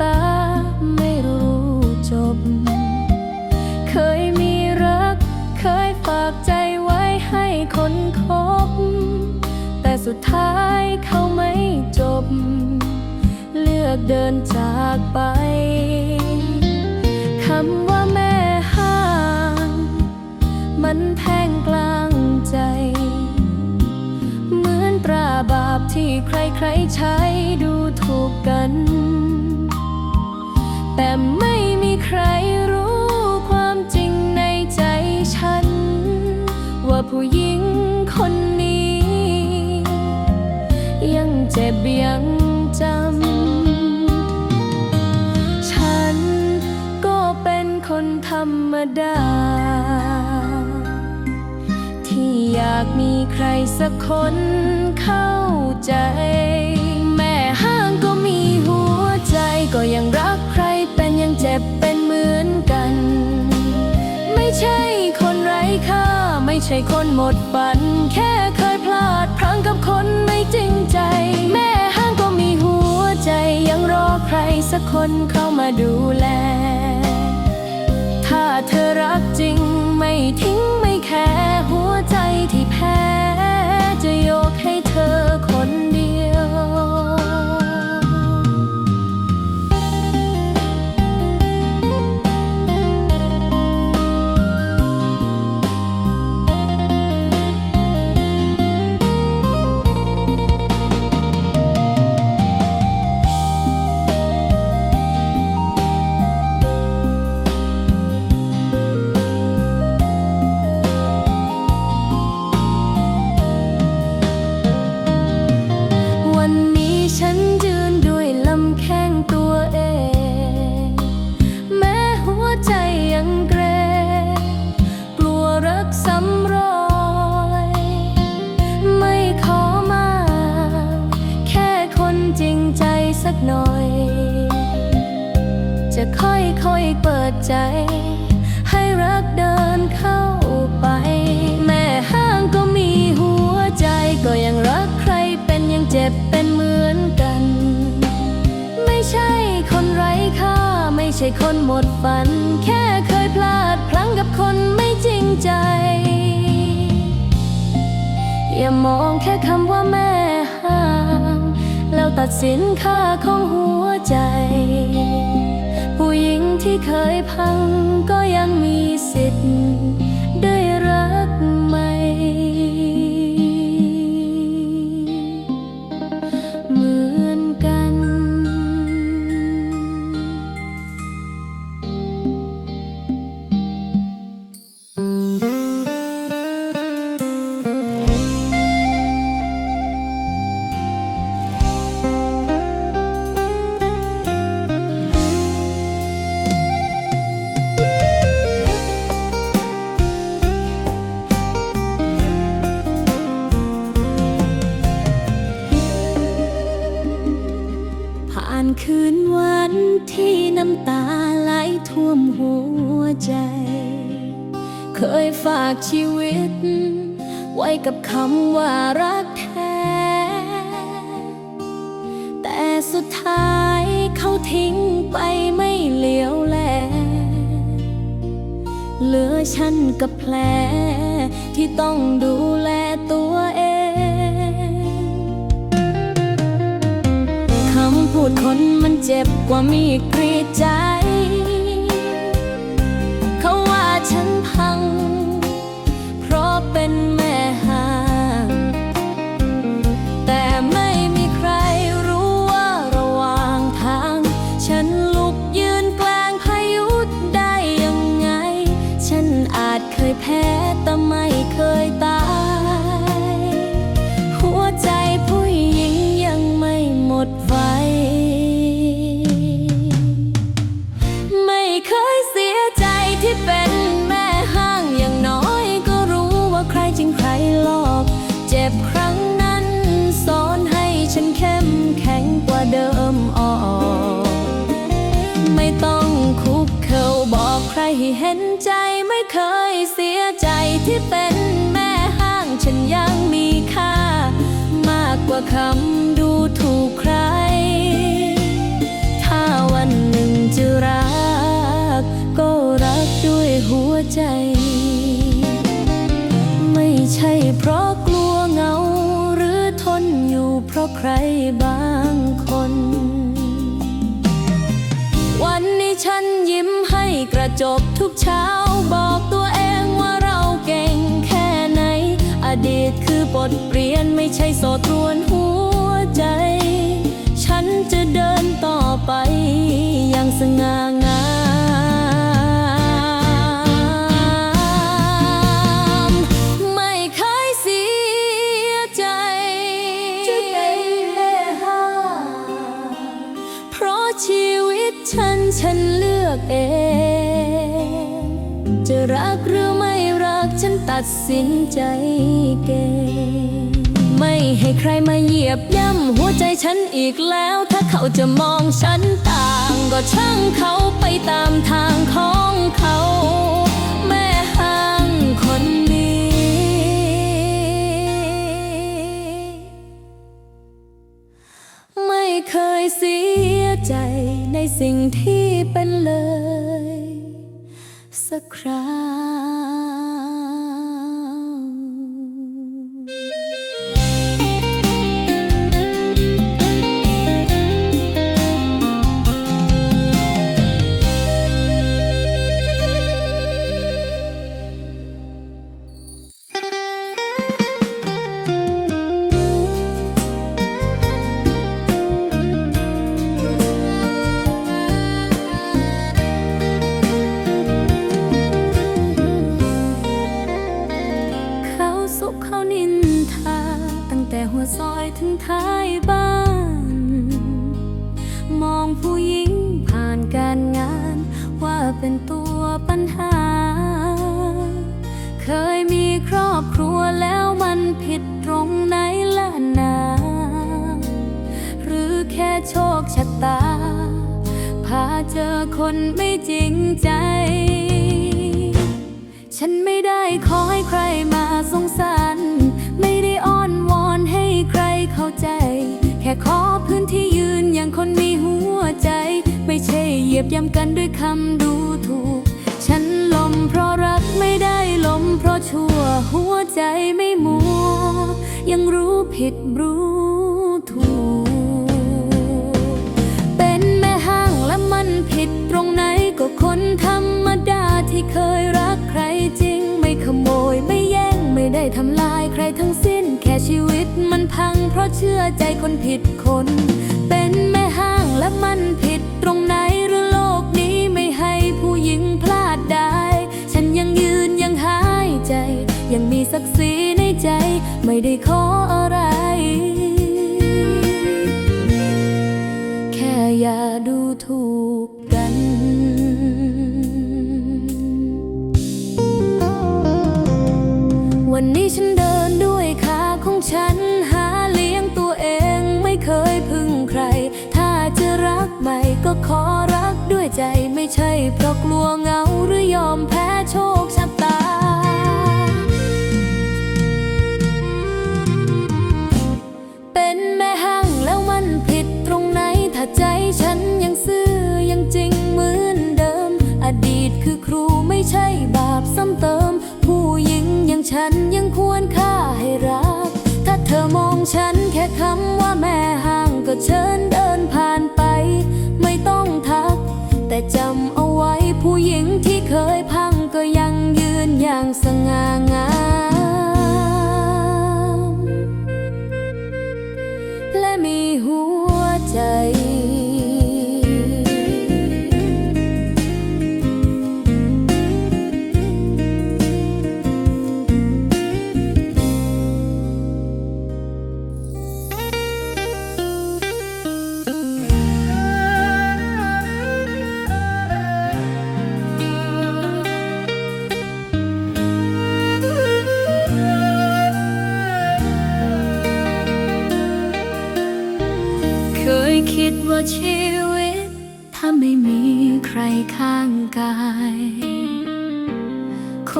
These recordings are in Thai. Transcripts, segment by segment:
ตาไม่รู้จบ เคยมีรัก เคยฝากใจไว้ให้คนคบ แต่สุดท้ายเขาไม่จบ เลือกเดินจากไปคำว่าแม่ห้าง มันแทงกลางใจ เหมือนตราบาปที่ใครๆใช้ดูถูกกัน แต่ไม่มีใครรู้ความจริงในใจฉัน ว่าผู้หญิงคนนี้ ยังเจ็บยังจำ ฉันก็เป็นคนธรรมดา ที่อยากมีใครสักคนเข้าใจ แม่ห้างก็มีหัวใจก็ยังรัก ใช่คนไร้ค่า ไม่ใช่คนหมดฝัน แค่เคยพลาดพลั้งกับคนไม่จริงใจ แม่ห้างก็มีหัวใจยังรอใครสักคนเข้ามาดูแล ถ้าเธอรักจริงไม่ทิ้งไม่แค่หัวใจที่แพ้จะยกให้เธอคนเดียว ช่คนหมดฝัน แค่เคยพลาดพลั้งกับคนไม่จริงใจ อย่ามองแค่คำว่าแม่ห้าง แล้วตัดสินค่าของหัวใจ ผู้หญิงที่เคยพังก็ยังมีสิทธิ์ ยฝากชีวิต ไว้กับคำว่ารักแท้ แต่สุดท้ายเขาทิ้งไปไม่เหลียวแล เหลือฉันกับแผล ที่ต้องดูแลตัวเองคำพูดคนมันเจ็บกว่ามีกรีดใจ เคยเสียใจที่เป็นแม่ห้างฉันยังมีค่า มากกว่าคำดูถูกใคร ถ้าวันหนึ่งจะรัก ก็รักด้วยหัวใจ ไม่ใช่เพราะกลัวเงา หรือทนอยู่เพราะใครบางคน วันนี้ฉันยิ้มให้กระจกทุกเช้า ยนไม่ใช่โสตรวนหัวใจ ฉันจะเดินต่อไปอย่างสง่างามไม่เคยเสียใจ เพราะชีวิตฉันฉันเลือกเอง จะรักหรือไม่รักฉันตัดสินใจเก่ง ให้ใครมาเหยียบย่ำหัวใจฉันอีกแล้ว ถ้าเขาจะมองฉันต่าง ก็ช่างเขาไปตามทางของเขา แม่ห้างคนนี้ ไม่เคยเสียใจในสิ่งที่เป็นเลย สักครา เจอคนไม่จริงใจ ฉันไม่ได้ขอให้ใครมาสงสาร ไม่ได้อ้อนวอนให้ใครเข้าใจ แค่ขอพื้นที่ยืนอย่างคนมีหัวใจ ไม่ใช่เหยียบย่ำกันด้วยคำดูถูก ฉันลมเพราะรักไม่ได้ลมเพราะชั่วหัวใจไม่มัว ยังรู้ผิดรู้ พังเพราะเชื่อใจคนผิดคน เป็นแม่ห้างและมันผิดตรงไหนหรือโลกนี้ไม่ให้ผู้หญิงพลาดได้ ฉันยังยืนยังหายใจ ยังมีศักดิ์ศรีในใจ ไม่ได้ขอ ไม่ใช่เพราะกลัวเหงาหรือยอมแพ้โชคชะตา เป็นแม่ห้างแล้วมันผิดตรงไหน ถ้าใจฉันยังซื่อยังจริงเหมือนเดิม อดีตคือครูไม่ใช่บาปซ้ำเติม ผู้หญิงอย่างฉันยังควรค่าให้รัก ถ้าเธอมองฉันแค่คำว่าแม่ห้างก็เชิญ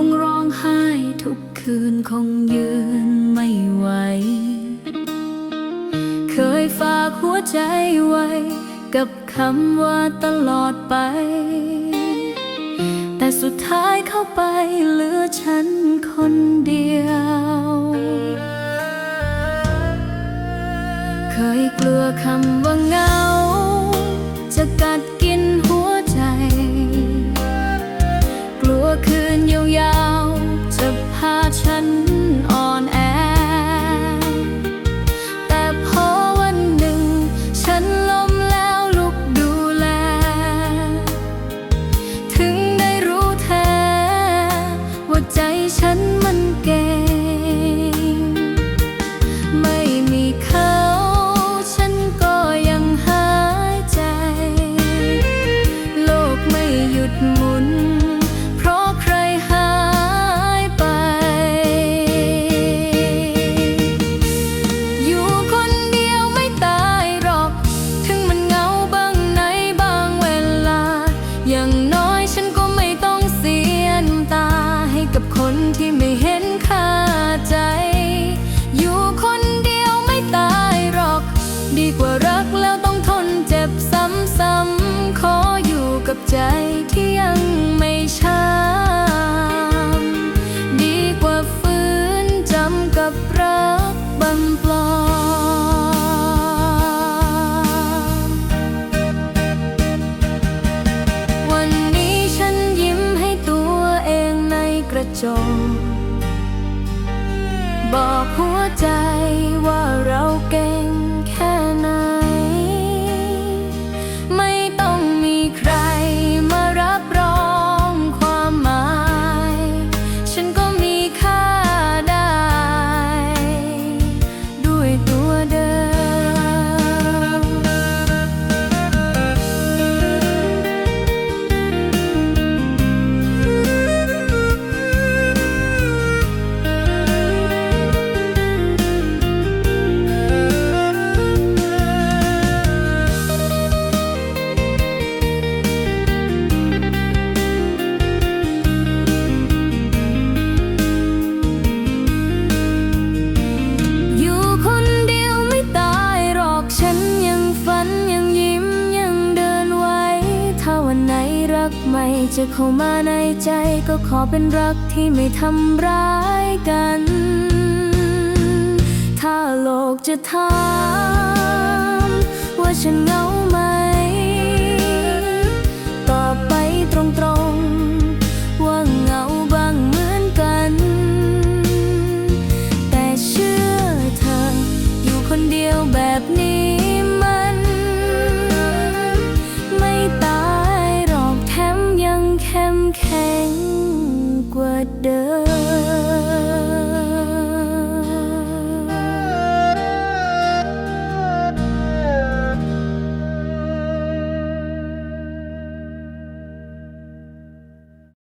งร้องไห้ทุกคืนคงยืนไม่ไหว เคยฝากหัวใจไว้ กับคำว่าตลอดไป แต่สุดท้ายเข้าไปเหลือฉันคนเดียว เคยกลัวคำว่าเงา จะกัด ใจที่ยังไม่ช้ำดีกว่าฝืนจำกับรักบันปลอมวันนี้ฉันยิ้มให้ตัวเองในกระจกบอกหัวใจว่าเราเก่ง จะเข้ามาในใจก็ขอเป็นรักที่ไม่ทำร้ายกัน ถ้าโลกจะถามว่าฉันเหงา